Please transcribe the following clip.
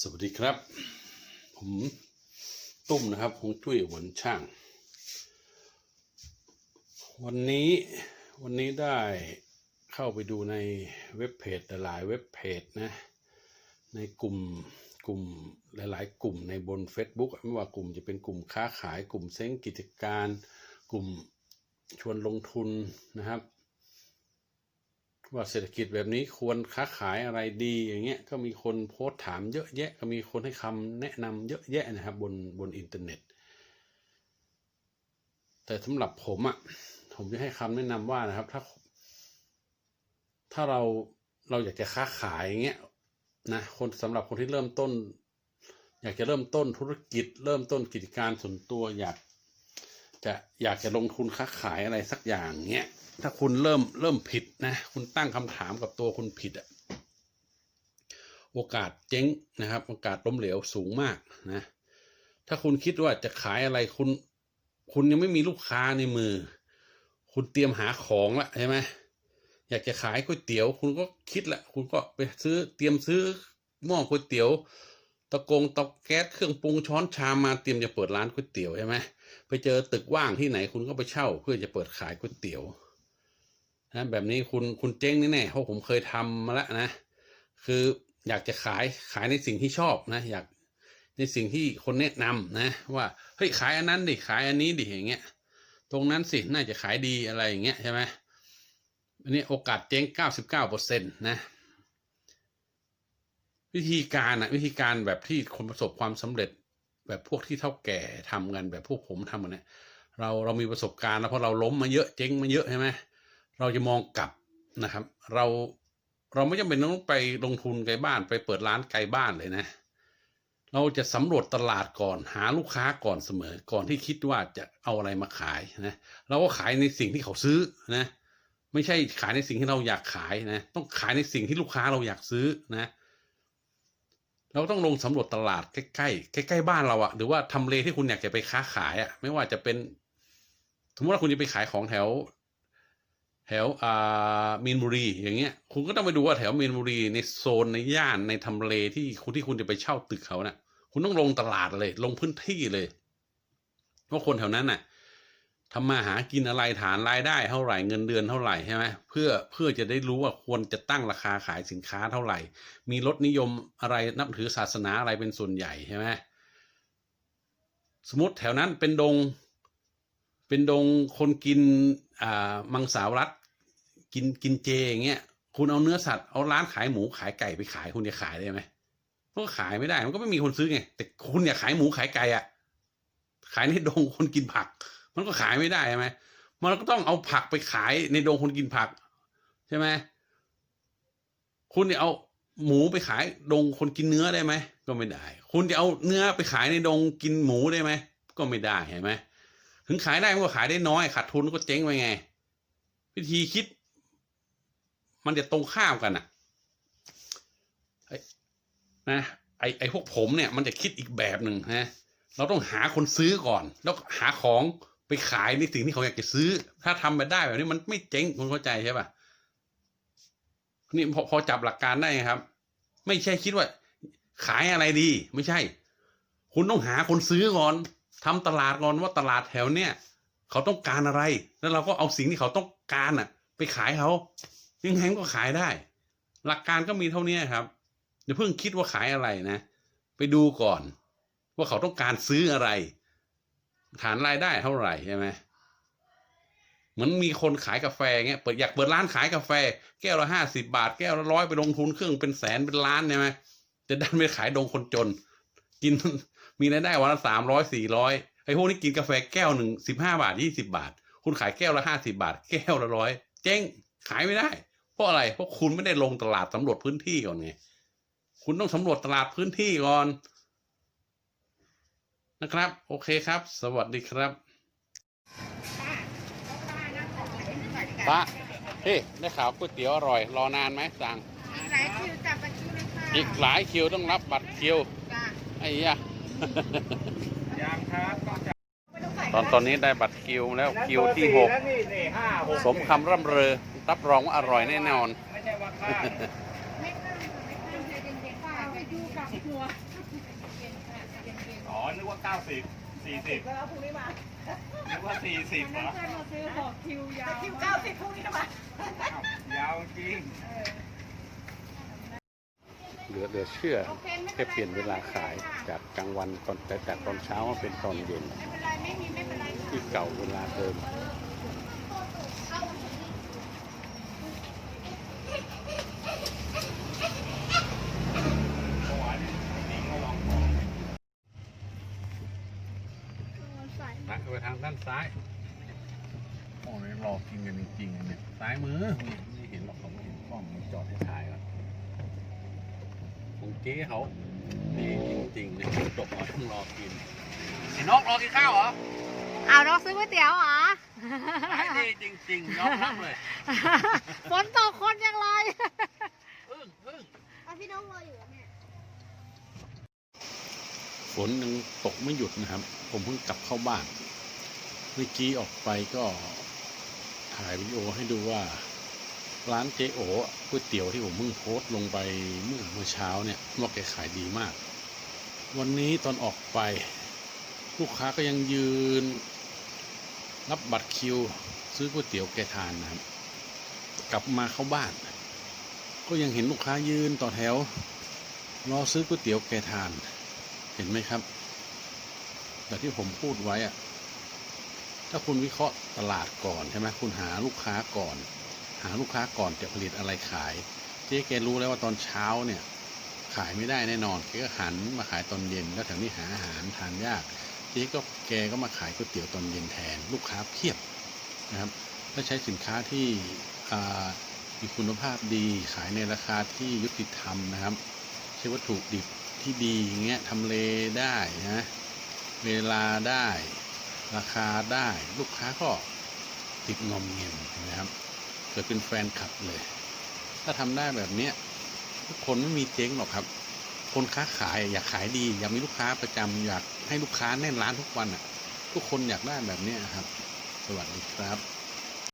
สวัสดีครับ ผมตุ้มนะครับฮวงจุ้ยหวนช่าง วันนี้วันนี้ได้เข้าไปดูในเว็บเพจหลายเว็บเพจนะ ในกลุ่มกลุ่มหลาย ๆ กลุ่มในบน Facebook ไม่ว่ากลุ่มจะเป็นกลุ่มค้าขายกลุ่มเซ้งกิจการ กลุ่มชวนลงทุนนะครับ ว่าเศรษฐกิจแบบนี้ควรค้าขายอะไรดีอย่างเงี้ยก็มีคนโพสต์ถามเยอะแยะก็มีคนให้คำแนะนำเยอะแยะนะครับบนบนอินเทอร์เน็ต แต่สำหรับผมอะ่ะผมจะให้คำแนะนำว่านะครับ ถ้า ถ้าเราเราอยากจะค้าขายอย่างเงี้ยนะคนสำหรับคนที่เริ่มต้น อยากจะเริ่มต้นธุรกิจ เริ่มต้นกิจการส่วนตัวอยาก จะอยากจะลงทุนค้าขายอะไรสักอย่างเงี้ยถ้าคุณเริ่มเริ่มผิดนะคุณตั้งคำถามกับตัวคุณผิดอะโอกาสเจ๊งนะครับ โอกาสล้มเหลวสูงมากนะ ถ้าคุณคิดว่าจะขายอะไรคุณ คุณยังไม่มีลูกค้าในมือ คุณเตรียมหาของละใช่ไหมอยากจะขายก๋วยเตี๋ยว คุณก็คิดละคุณก็ไปซื้อเตรียมซื้อหม้อก๋วยเตี๋ยว ตะกงตาแก๊สเครื่องปรุงช้อนชามมาเตรียมจะเปิดร้านก๋วยเตี๋ยวใช่ไหมไปเจอตึกว่างที่ไหนคุณก็ไปเช่า เพื่อจะเปิดขายก๋วยเตี๋ยวนะแบบนี้คุณคุณเจ๊งแน่ๆเพราะผมเคยทำมาแล้วนะ คืออยากจะขายขายในสิ่งที่ชอบนะ อยากในสิ่งที่คนแนะนำนะ ว่าเฮ้ยขายอันนั้นดิขายอันนี้ดิอย่างเงี้ย ตรงนั้นสิน่าจะขายดีอะไรอย่างเงี้ยใช่ไหมอันนี้โอกาสเจ๊งเก้าสิบเก้าเปอร์เซ็นต์นะ วิธีการอะวิธีการแบบที่คนประสบความสำเร็จ แบบพวกที่เท่าแก่ทำกันแบบพวกผมทำกันเนี่ยเราเรามีประสบการณ์แล้วเพราะเราล้มมาเยอะเจ๊งมาเยอะใช่ไหมเราจะมองกลับนะครับ เราเราไม่จำเป็นต้องไปลงทุนไกลบ้านไปเปิดร้านไกลบ้านเลยนะ เราจะสำรวจตลาดก่อนหาลูกค้าก่อนเสมอ ก่อนที่คิดว่าจะเอาอะไรมาขายนะเราก็ขายในสิ่งที่เขาซื้อนะ ไม่ใช่ขายในสิ่งที่เราอยากขายนะ ต้องขายในสิ่งที่ลูกค้าเราอยากซื้อนะ เราต้องลงสำรวจตลาดใกล้ๆใกล้ๆบ้านเราอะหรือว่าทำเลที่คุณอยากจะไปค้าขายอะไม่ว่าจะเป็นสมมติว่าคุณจะไปขายของแถว แถวอ่ามีนบุรี อย่างเงี้ย คุณก็ต้องไปดูว่าแถวมีนบุรีในโซนในย่านในทำเลที่คุณที่คุณจะไปเช่าตึกเขาเนะ่ะ คุณต้องลงตลาดเลย ลงพื้นที่เลยว่าคนแถวนั้นน่ะ ทำมาหากินอะไรฐานรายได้เท่าไหร่เงินเดือนเท่าไหร่ใช่ไหมเพื่อเพื่อจะได้รู้ว่าควรจะตั้งราคาขายสินค้าเท่าไหร่ มีรสนิยมอะไรนับถือศาสนาอะไรเป็นส่วนใหญ่ใช่ไหมสมมติแถวนั้นเป็นดง เป็นดงคนกินอ่ามังสาวรัดกินกินเจอย่างเงี้ยคุณเอาเนื้อสัตว์เอาร้านขายหมูขายไก่ไปขายคุณจะขายได้ไหมมันก็ขายไม่ได้มันก็ไม่มีคนซื้อไงแต่คุณอยากขายหมูขายไก่อะขายในดงคนกินผัก มันก็ขายไม่ได้ใช่ไหมมันก็ต้องเอาผักไปขายในโดงคนกินผัก ใช่ไหมคุณจะเอาหมูไปขายดงคนกินเนื้อได้ไหมก็ไม่ได้ คุณจะเอาเนื้อไปขายในดงกินหมูได้ไหมก็ไม่ได้เห็นไหมถึงขายได้มันก็ขายได้น้อยขาดทุนก็เจ๊งไปไง วิธีคิด มันจะตรงข้ามกันอะนะไอไอพวกผมเนี่ย มันจะคิดอีกแบบหนึ่งนะเราต้องหาคนซื้อก่อน แล้วหาของ ไปขายในสิ่งที่เขาอยากจะซื้อ ถ้าทำไปได้แบบนี้มันไม่เจ๊งคุณเข้าใจใช่ป่ะนี่พอพอจับหลักการได้ครับ ไม่ใช่คิดว่า ขายอะไรดี ไม่ใช่ คุณต้องหาคนซื้อก่อนทำตลาดก่อนว่าตลาดแถวเนี้ยเขาต้องการอะไร แล้วเราก็เอาสิ่งที่เขาต้องการอะ ไปขายเขายังไงก็ขายได้ หลักการก็มีเท่านี้ครับอย่าเพิ่งคิดว่าขายอะไรนะ ไปดูก่อน ว่าเขาต้องการซื้ออะไร ฐานรายได้เท่าไหร่ใช่ไหมเหมือนมีคนขายกาแฟเงี้ยเปิดอยากเปิดร้านขายกาแฟ แก้วละห้าสิบาท แก้วละร้อยไปลงทุนเครื่องเป็นแสนเป็นล้านใช่ไหมจะดันไปขายดงคนจน กินมีรายได้วันละสามร้อยสี่ร้อยไอ้พวกนี้กินกาแฟแก้วหนึ่งสิบห้าบาทยี่สิบาท คุณขายแก้วละห้าสิบาท แก้วละร้อยเจ๊งขายไม่ได้ เพราะอะไรเพราะคุณไม่ได้ลงตลาดสำรวจพื้นที่ก่อนไงคุณต้องสำรวจตลาดพื้นที่ก่อน นะครับ โอเคครับ สวัสดีครับป้าเฮ้ได้ข่าวก๋วยเตี๋ยวอร่อย รอนานไหมสั่งอีกหลายคิวจับบัตรคิวเลยค่ะอีกหลายคิวต้องรับบัตรคิวจ้ะไอ้ยะยังครับก็จะไม่ต้องใส่ตอนตอนนี้ได้บัตรคิวแล้วคิวที่หกแล้วนี่นี่ห้าหกสมคำร่ำเรือรับรองว่าอร่อยแน่นอน ไม่ใช่ว่าข้าม ไม่ข้ามค่ะไม่ข้ามใจเย็นๆค่ะไปดูค่ะ หัว อ๋อ นึกว่าเก้าสิบสี่สิบแล้วพรุ่งนี้มานึกว่าสี่สิบวันเหรนั้นอเพื่อนมาซื้อบอกคิวยาวคิวเก้าสิบพรุ่งนี้มาอ้าวยาวจริง เหลือเหลือเชื่อแค่เปลี่ยนเวลาขายจากกลางวันตอนแต่จากตอนเช้ามาเป็นตอนเย็น ไม่เป็นไรไม่มีไม่เป็นไรค่ะ ที่เก่าเวลาเดิม เมื่อวานนี้เขาลองของ ตักไปทางด้านซ้ายโอ้ยรอกินกันจริงๆเนี่ยซ้ายมือนี่ไม่เห็นหรอกเขาไม่เห็นกล้องมันจอดให้ถ่ายก่อนของเจ๊เขาดีจริงๆเนี่ยตกมาต้องรอกินไอ้นกรอกินข้าวเหรอเอาน้องซื้อก๋วยเตี๋ยวเหรอขายดีจริงๆยอมรับเลยฝนตกคนยังไรอึ้งอึ้งพี่น้องรออยู่เนี่ย ฝนยังตกไม่หยุดนะครับ ผมเพิ่งกลับเข้าบ้าน เมื่อกี้ออกไปก็ถ่ายวิดีโอให้ดูว่า ร้านเจโอก๋วยเตี๋ยวที่ผมเพิ่งโพสต์ลงไปเมื่อเมื่อเช้าเนี่ยว่าแกขายดีมาก วันนี้ตอนออกไป ลูกค้าก็ยังยืน รับบัตรคิว ซื้อก๋วยเตี๋ยวแกทานนะครับ กลับมาเข้าบ้าน ก็ยังเห็นลูกค้ายืนต่อแถวรอซื้อก๋วยเตี๋ยวแกทาน เห็นไหมครับ แต่ที่ผมพูดไว้อะถ้าคุณวิเคราะห์ตลาดก่อนใช่ไหมคุณหาลูกค้าก่อน หาลูกค้าก่อนจะผลิตอะไรขายเจ๊แกรู้แล้วว่าตอนเช้าเนี่ย ขายไม่ได้แน่นอนแกก็หันมาขายตอนเย็น แล้วแถวนี้หาอาหารทานยากเจ๊ก็แกก็มาขายก๋วยเตี๋ยวตอนเย็นแทน ลูกค้าเพียบนะครับและใช้สินค้าที่มีคุณภาพดีขายในราคาที่ยุติธรรมนะครับ ใช้วัตถุดิบ ที่ดีอย่างเงี้ยทำเลได้นะเวลาได้ ราคาได้ลูกค้าก็ติดงอมเงียนะครับเกิดเป็นแฟนคลับเลย ถ้าทำได้แบบเนี้ยทุกคนไม่มีเจ๊งหรอกครับ คนค้าขายอยากขายดี อยากมีลูกค้าประจำอยากให้ลูกค้าแน่นร้านทุกวันอะ ทุกคนอยากได้แบบเนี้ยครับ สวัสดีครับ